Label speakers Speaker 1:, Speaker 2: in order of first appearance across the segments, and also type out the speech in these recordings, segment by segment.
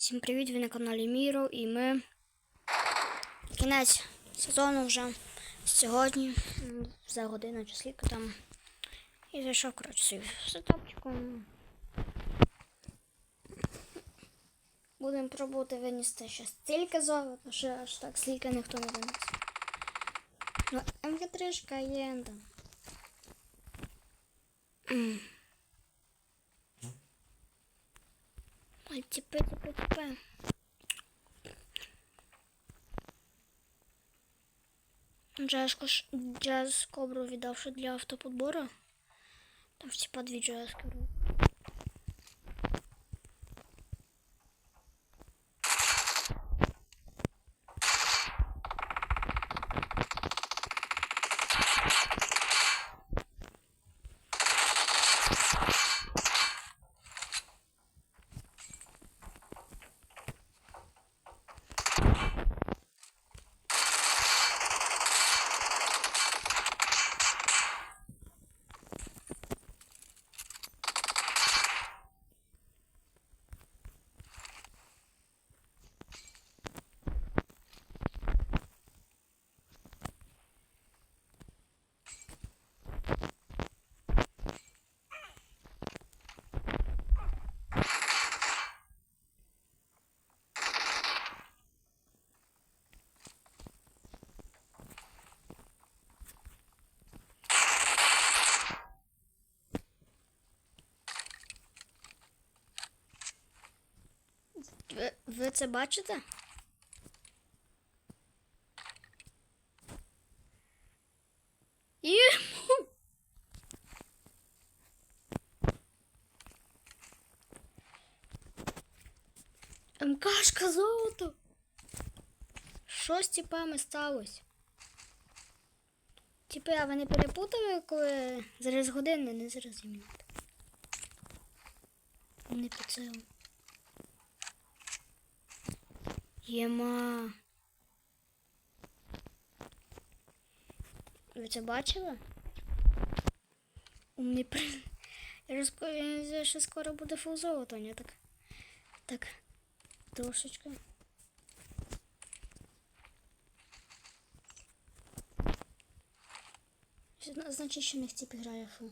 Speaker 1: Всім привіт! Ви на каналі Міро і ми кінець сезону вже сьогодні за годину чи скільки там. І зайшов, коротше, в сетапчиком. Будемо пробувати винести ще стільки золота, ще аж так стільки ніхто не винесе. Ну, МГ3 є там. М. Ой, тіпи, тіпи, тіпи. Джаз кобру віддавши для автоподбору. Там типа дві джаз Ви, ви це бачите? Єму! МКшка золото. Що з тіпами сталося? Типи, а вони перепутали, коли зараз години, не минути. Не по цьому. Єма. Ви це бачили? Умний при... Я знаю, що скоро буде фул золото, ні? Так. Так. Трошечки. Зна- Значить, що не в тип грає фул.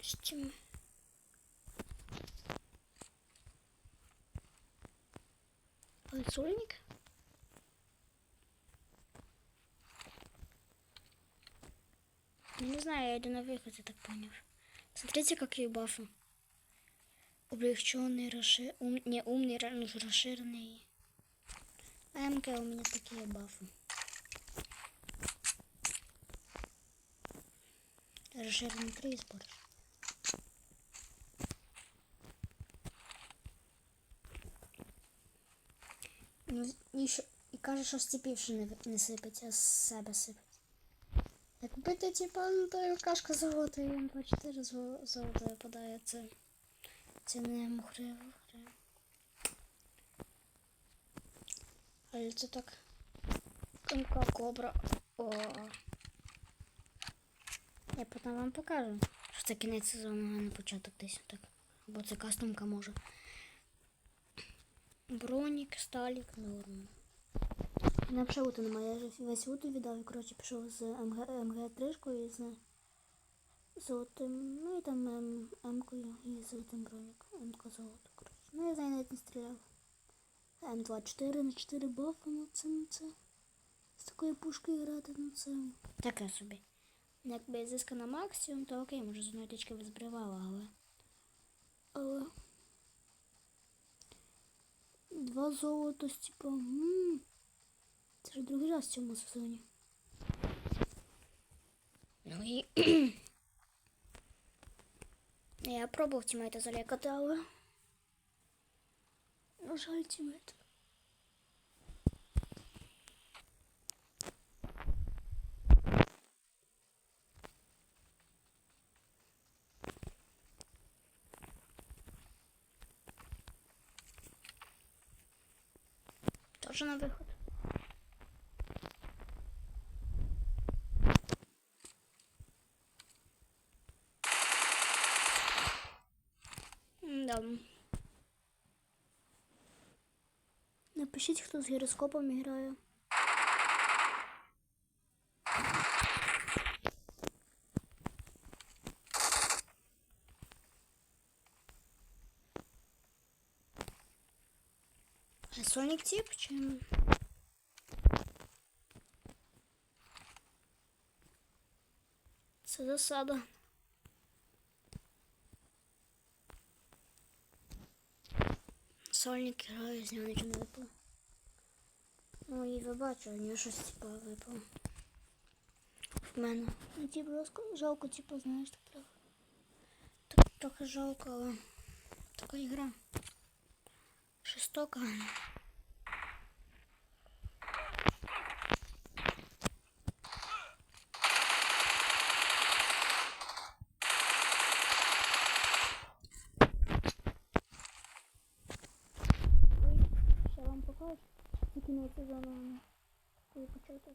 Speaker 1: З чим? Лицольник? Ну, Не знаю, я иду на выход, я так понял. Смотрите, какие бафы. Облегченный, расшир... ум... не умный, ра- ну, расширенный. А МК у меня такие бафы. Расширенный кризис больше. Ну, і, що, і каже, що степівши не, не сипеться, а з себе сипеться. Якби ти типа, ну то кашка золота, і він по 4 зо- золота випадає, це, це не мухрево. Але це так. Комка кобра. О. Я потім вам покажу, що це кінець сезону, а не початок десь так. Бо це кастомка може. Бронік, сталік, норм. Не взагалі луту немає. Я весь лут віддав і коротше пішов з МГ, МГ3 і з золотим. Ну і там М, М-кою і золотим броніком. М-ка золото, коротше. Ну я знаю, навіть не стріляв. М24 на 4 бафа, ну це, ну це. З такою пушкою грати, ну це. Таке собі. Якби зиска на максимум, то окей, може з одної тички збривала, але. Але. Два золота, типа. м Це вже другий раз в цьому сезоні. Ну і. Я пробував тімейта залякати, але. На жаль, тімейт. Тоже на виход. Да. Напишіть, хто з гіроскопом грає. Сонік тип чи? Це засада. Сольник грає, з нього нічого не випало. Ну і ви бачили, в нього щось типа випало. В мене. Ну типу жалко, типу, знаєш, так трохи. Так трохи жалко, але така ігра. Шестока. Ой, покажу. Це кінець сезону. Такий початок.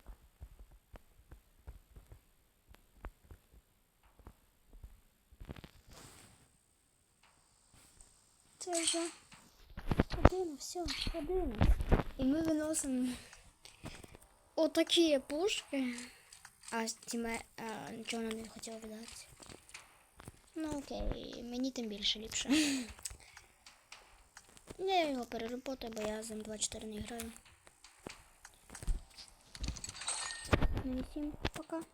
Speaker 1: Це вже година, все, година. І ми виносимо отакі пушки. А Тіме а, нічого нам не хотіла віддати. Ну окей, мені тим більше ліпше. Я його переработаю, бо я з М24 не граю. На і всім пока.